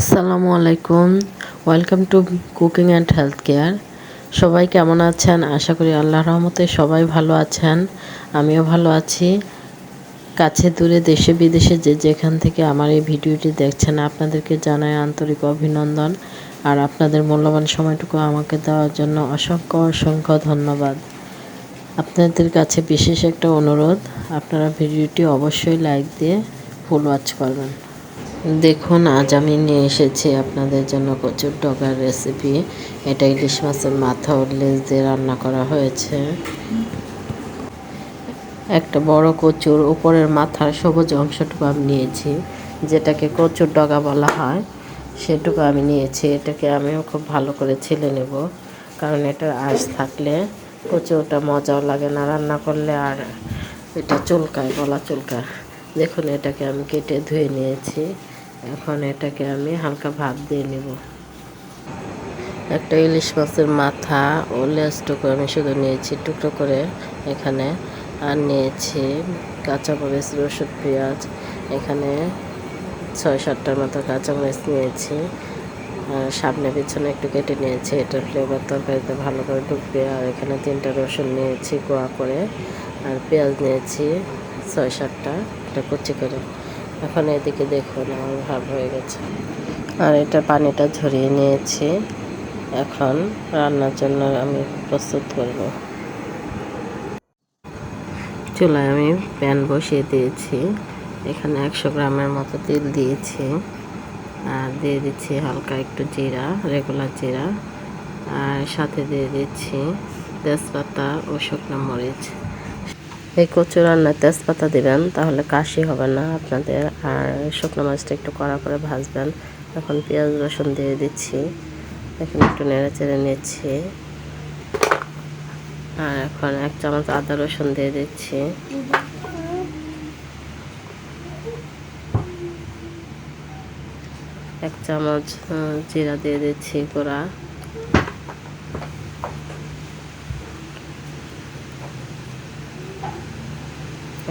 আসসালামু আলাইকুম। Welcome to cooking and health care সবাই কেমন আছেন? আশা করি আল্লাহ রহমতে সবাই ভালো আছেন। আমিও ভালো আছি। কাছে দূরে দেশে বিদেশে যে যেখান থেকে আমার এই ভিডিওটি দেখছেন, আপনাদেরকে জানাই আন্তরিক অভিনন্দন। আর আপনাদের মূল্যবান সময়টুকু আমাকে দেওয়ার জন্য অসংখ্য অসংখ্য ধন্যবাদ। আপনাদের কাছে বিশেষ একটা অনুরোধ, আপনারা ভিডিওটি অবশ্যই লাইক দিয়ে ফুল ওয়াচ করবেন। দেখুন, আজ আমি নিয়ে এসেছি আপনাদের জন্য কচুর ডগার রেসিপি এটা ইলিশ মাছের মাথা ও দিয়ে রান্না করা হয়েছে। একটা বড় কচুর উপরের মাথার সবুজ অংশটুকু আমি নিয়েছি, যেটাকে কচুর ডগা বলা হয়। সেটুকু আমি নিয়েছি, এটাকে আমিও খুব ভালো করে ছেলে নেব, কারণ এটার আঁশ থাকলে কচুটা মজাও লাগে না, রান্না করলে আর এটা চুলকায়, গলা চুলকায়। দেখুন, এটাকে আমি কেটে ধুয়ে নিয়েছি। এখন এটাকে আমি হালকা ভাত দিয়ে নেব। একটা ইলিশ মাছের মাথা ও লেজটুকু আমি শুধু নিয়েছি, টুকরো করে এখানে আর নিয়েছি কাঁচামরিচ, রসুন, পেঁয়াজ। এখানে ছয় সাতটার মতো কাঁচামরিচ নিয়েছি। আর সামনে পিছনে একটু কেটে নিয়েছি, এটার ফ্লেভার তরকারিতে ভালো করে ঢুকবে। আর এখানে তিনটা রসুন নিয়েছি কোয়া করে। আর পেঁয়াজ নিয়েছি ছয় সাতটা, এটা কুচি করে। এখন এদিকে দেখুন, আমার ভাব হয়ে গেছে। আর এটা পানিটা ঝরিয়ে নিয়েছি। এখন রান্নার জন্য আমি প্রস্তুত করব। চুলায় আমি প্যান বসিয়ে দিয়েছি। এখানে একশো গ্রামের মতো তেল দিয়েছি। আর দিয়ে দিচ্ছি হালকা একটু জিরা, রেগুলার জিরা। আর সাথে দিয়ে দিচ্ছি তেজপাতা ও শুকনো মরিচ। এই কচু রান্নায় তেজপাতা দিবেন, তাহলে কাশি হবে না আপনাদের। আর শুকনো মাছটা একটু কড়া করে ভাজবেন। এখন পেঁয়াজ রসুন দিয়ে দিচ্ছি। এখন একটু নেড়ে চেড়ে নিচ্ছি। আর এখন এক চামচ আদা রসুন দিয়ে দিচ্ছি। এক চামচ জিরা দিয়ে দিচ্ছি গোড়া।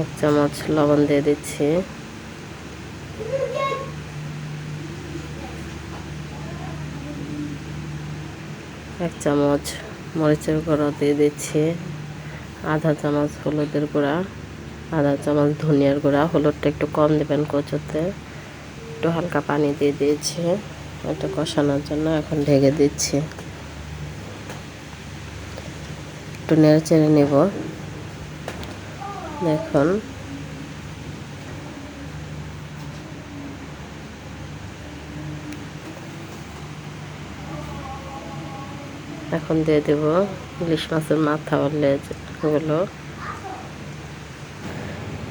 এক চামচ লবণ দিয়ে দিচ্ছি। এক চামচ মরিচের গুঁড়ো দিয়ে দিচ্ছি। আধা চামচ হলুদের গুঁড়া, আধা চামচ ধনিয়ার গুঁড়া। হলুদটা একটু কম দেবেন কচুতে। একটু হালকা পানি দিয়ে দিয়েছি। এটা কষানোর জন্য এখন ঢেকে দিচ্ছি। একটু নেড়ে চেড়ে নেব। দেখুন। এখন দিয়ে দেব ইলিশ মাছের মাথা লেজগুলো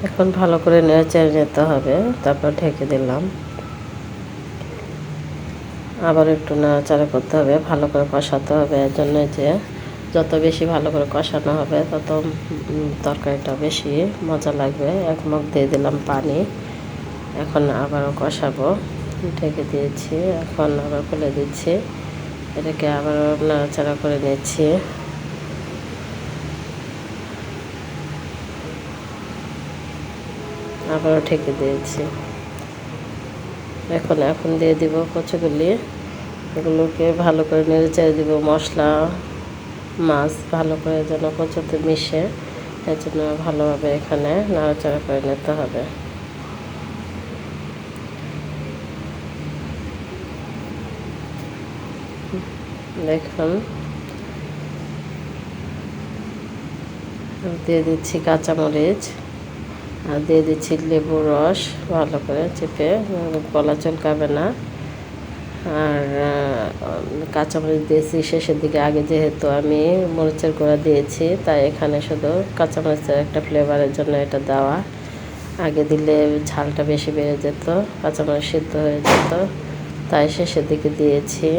এখন ভালো করে নেড়ে নিতে হবে, তারপর ঢেকে দিলাম। আবার একটু নাড়াচাড়া করতে হবে, ভালো করে কষাতে হবে, এর জন্য যে যত বেশি ভালো করে কষানো হবে, তত তরকারিটা বেশি মজা লাগবে। এক মুখ দিয়ে দিলাম পানি। এখন আবারও কষাবো। ঢেকে দিয়েছি। এখন আবার খুলে দিচ্ছি। এটাকে আবার নাড়াচাড়া করে নিচ্ছি। আবারও ঠেকে দিয়েছি। এখন এখন দিয়ে দিব কচুগুলি। এগুলোকে ভালো করে নেড়ে চেড়ে দিব মশলা। মাছ ভালো করে যেন কচুতে মিশে এর জন্য ভালোভাবে এখানে নাড়াচাড়া করে নিতে হবে। দেখুন। দিয়ে দিচ্ছি কাঁচামরিচ আর দিয়ে দিচ্ছি লেবু রস, ভালো করে চেপে গলা চলকাবে না। আর কাঁচামরিচ দিয়েছি, শেষের দিকে আগে যেহেতু আমি মরিচের গুঁড়া দিয়েছি, তাই এখানে শুধু কাঁচামরিচের একটা ফ্লেভারের জন্য এটা দেওয়া। আগে দিলে ঝালটা বেশি বেড়ে যেত, কাঁচামরিচ সিদ্ধ হয়ে যেত, তাই শেষের দিকে দিয়েছি,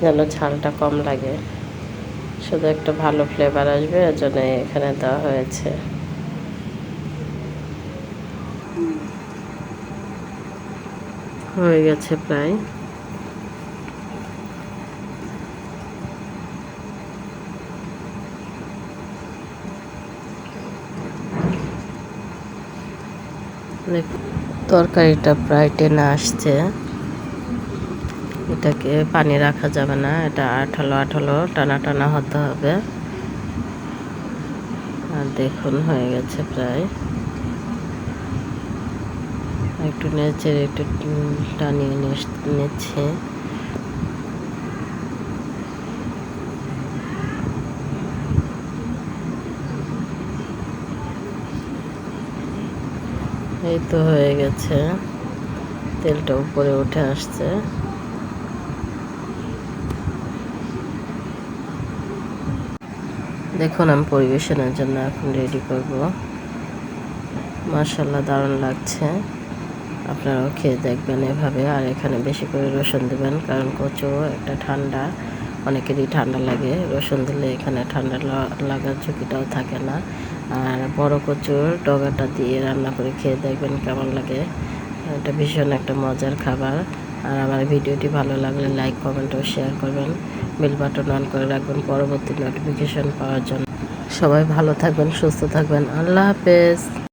যেন ঝালটা কম লাগে। শুধু একটা ভালো ফ্লেভার আসবে, এর জন্য এখানে দেওয়া হয়েছে। হয়ে গেছে প্রায়। তরকারিটা প্রায় টেনে আসছে। এটাকে পানি রাখা যাবে না, এটা আঠালো আঠালো, টানা টানা হতে হবে। আর দেখুন, হয়ে গেছে প্রায়। একটু নেচে একটু টানিয়ে নিচ্ছে এই তো হয়ে গেছে। তেলটা উপরে উঠে আসছে। দেখুন, আমি পরিবেশনের জন্য এখন রেডি করব। মার্শাল্লাহ দারুণ লাগছে। আপনারাও খেয়ে দেখবেন এভাবে। আর এখানে বেশি করে রসুন দেবেন, কারণ কচু একটা ঠান্ডা, অনেকেরই ঠান্ডা লাগে। রসুন দিলে এখানে ঠান্ডা লাগার ঝুঁকিটাও থাকে না। আর বড় কচুর ডগাটা দিয়ে রান্না করে খেয়ে দেখবেন কেমন লাগে। এটা ভীষণ একটা মজার খাবার। আর আমার ভিডিওটি ভালো লাগলে লাইক, কমেন্ট ও শেয়ার করবেন। বেল বাটন অন করে রাখবেন পরবর্তী নোটিফিকেশন পাওয়ার জন্য। সবাই ভালো থাকবেন, সুস্থ থাকবেন। আল্লাহ হাফেজ।